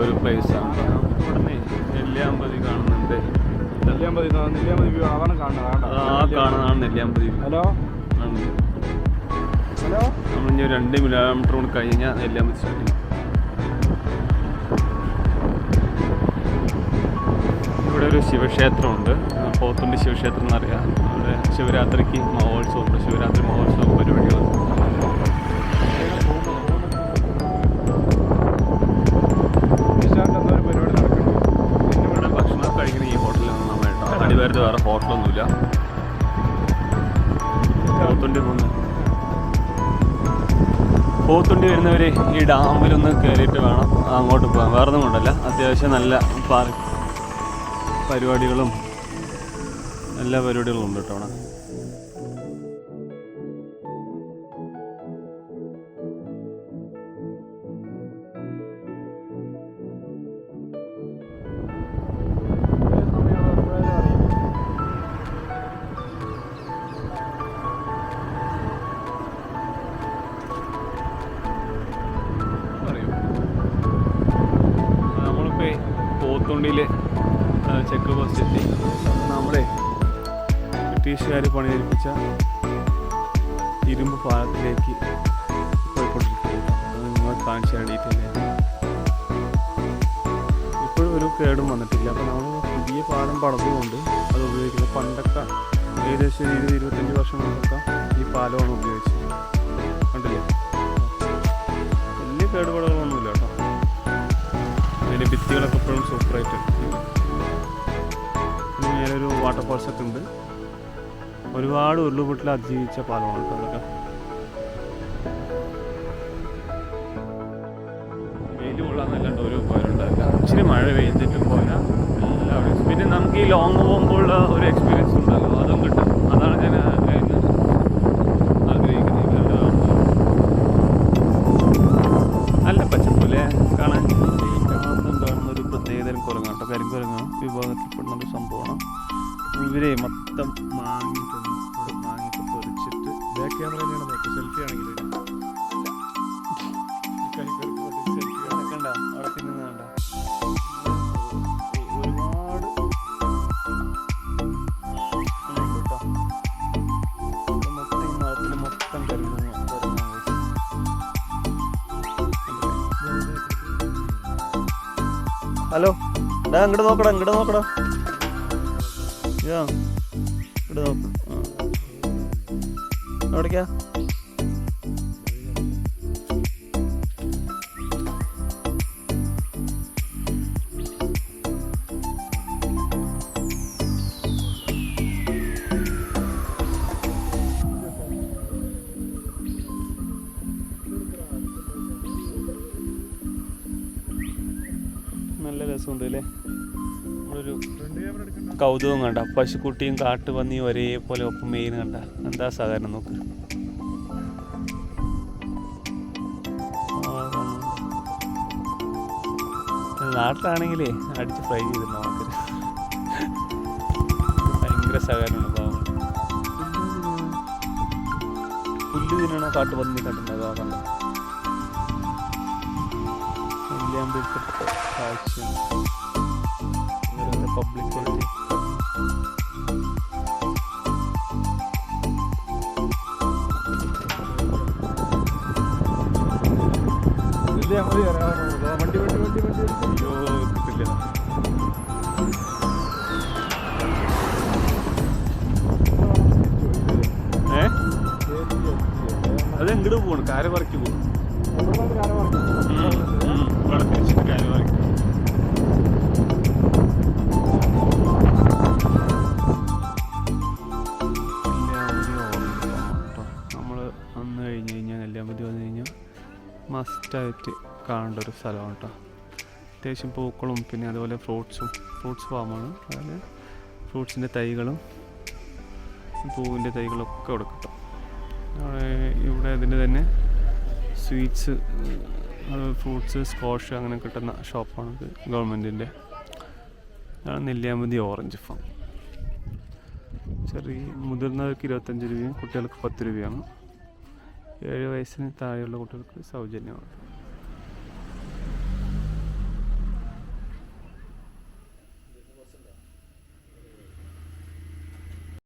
ഒരു പ്ലേസ് ആണ്. ഇവിടുന്ന് നെല്ലിയാമ്പതി കാണുന്നുണ്ട്. നെല്ലിയാമ്പതി നെല്ലിയാമ്പതി വ്യൂ അതാണ് കാണുന്നത് ആ കാണുന്നതാണ് നെല്ലിയാമ്പതി ഹലോ? ഹലോ? നമ്മളിനി ഒരു രണ്ട് കിലോമീറ്റർ കൂടി കഴിഞ്ഞാൽ നെല്ലിയാമ്പതി സ്റ്റാർട്ടിങ് ഇവിടെ ഒരു ശിവക്ഷേത്രമുണ്ട്. പോത്തുണ്ടി ശിവക്ഷേത്രം എന്നറിയാം. അവിടെ ശിവരാത്രിക്ക് മഹോത്സവം ശിവരാത്രി മഹോത്സവം പരിപാടികൾ ഹോട്ടലൊന്നുമില്ല പോത്തുണ്ടി പോകുന്ന പോത്തുണ്ടി വരുന്നവരെ ഈ ഡാമിലൊന്ന് കയറിയിട്ട് വേണം അങ്ങോട്ട് പോകാൻ. വേറെ ഒന്നും കൊണ്ടല്ല. അത്യാവശ്യം നല്ല പാർക്ക് പരിപാടികളും എല്ലാ പരിപാടികളും ഉണ്ട് കേട്ടോ പോത്തുണ്ടിയിൽ ചെക്ക് പോസ്റ്റ് എത്തി. നമ്മളെ ബ്രിട്ടീഷുകാർ പണിയെടുപ്പിച്ച ഇരുമ്പ് പാലത്തിലേക്ക് പോയിക്കൊണ്ടിരിക്കുകയാണ്. അത് കാണിച്ചു തരാൻ ഇപ്പോഴും ഒരു കേടും വന്നിട്ടില്ല. അപ്പോൾ നമ്മൾ പുതിയ പാലം പടർന്നുകൊണ്ട് അത് ഉപയോഗിക്കുന്നത് പണ്ടൊക്കെ ഏകദേശം ഇരുപത് ഇരുപത്തഞ്ച് വർഷം മുമ്പൊക്കെ ഈ പാലമാണ് ഉപയോഗിച്ചത്. കണ്ടില്ലേ? വലിയ കേടുപാടുകളൊന്നുമില്ല അതിന്റെ ഭിത്തികളൊക്കെ ഇപ്പോഴും സൂപ്പറായിട്ട് പിന്നെ മേലെ ഒരു വാട്ടർഫോൾസ് ഒക്കെ ഉണ്ട്. ഒരുപാട് ഉരുളുപൊട്ടിൽ അതിജീവിച്ച പാലമാണ് അതൊക്കെ. വെയിൽ കൊള്ളാന്നല്ലാണ്ട് ഒരു പോരുണ്ടാവില്ല ഇച്ചിരി മഴ പെയ്തിട്ടും പോയാൽ എല്ലാവരും പിന്നെ നമുക്ക് ഈ ലോങ് പോകുമ്പോൾ ഒരു എക്സ്പീരിയൻസ് ഒരു പ്രത്യേകതരം കുരങ്ങാട്ടോ കരിങ്കുരങ്ങ വിഭാഗത്തിൽപ്പെടുന്ന ഒരു സംഭവമാണ്. ഇവരെ മൊത്തം മാങ്ങിയിട്ടുണ്ട് ഇവിടെ മാങ്ങിയിട്ട് പൊരിച്ചിട്ട് ബാക്ക് ക്യാമറ തന്നെയാണ് സെൽഫി ആണെങ്കിൽ ഹലോ. ഡാ ഇങ്ങോട്ട് നോക്കടാ ഇങ്ങോട്ട് നോക്കടാ. യാ ഇങ്ങോട്ട് നോക്ക്. എവിടേക്കാ? ഉണ്ട് അല്ലേ? നമ്മളൊരു കൗതുകം കണ്ട. പശുക്കുട്ടിയും കാട്ടുപന്നിയും ഒരേപോലെ ഒപ്പം മെയിൻ കണ്ട. എന്താ സാധാരണ നോക്ക്. നാട്ടിലാണെങ്കിലേ അടിച്ച് ഫ്രൈ ചെയ്തിട്ടുണ്ടോ നമുക്ക്. ഭയങ്കര സഹകരണമാണ് പാവങ്ങൾ പുല്ല് തിന്നണ? കാട്ടുപന്നി കണ്ടിട്ടുണ്ടോ? അതാ കണ്ട നെല്ലിയാമ്പഴത്തെ കാഴ്ചയാണ് ഇവരുടെ പബ്ലിക് വണ്ടി വണ്ടി വണ്ടി വണ്ടി അയ്യോ കിട്ടില്ല ഏ? അത് എങ്ങോട്ട് പോകണം കാര പറിക്ക് പോകും മസ്റ്റായിട്ട് കാണേണ്ട ഒരു സ്ഥലമാണ് കേട്ടോ അത്യാവശ്യം പൂക്കളും പിന്നെ അതുപോലെ ഫ്രൂട്ട്സും ഫ്രൂട്ട്സ് ഫാമാണ് അതായത് ഫ്രൂട്ട്സിന്റെ തൈകളും പൂവിന്റെ തൈകളൊക്കെ കിട്ടും. ഇവിടെ ഇതിന്റെ തന്നെ സ്വീറ്റ്സ് ഫ്രൂട്ട്സ് സ്കോഷ് അങ്ങനെ കിട്ടുന്ന ഷോപ്പാണിത് ഗവൺമെന്റിന്റെ ഇതാണ് നെല്ലിയാമ്പതി ഓറഞ്ച് ഫാം ചെറിയ മുതിർന്നവർക്ക് ഇരുപത്തഞ്ച് രൂപയും കുട്ടികൾക്ക് പത്ത് രൂപയാണ്. ഏഴ് വയസ്സിന് താഴെയുള്ള കുട്ടികൾക്ക് സൗജന്യമാണ്.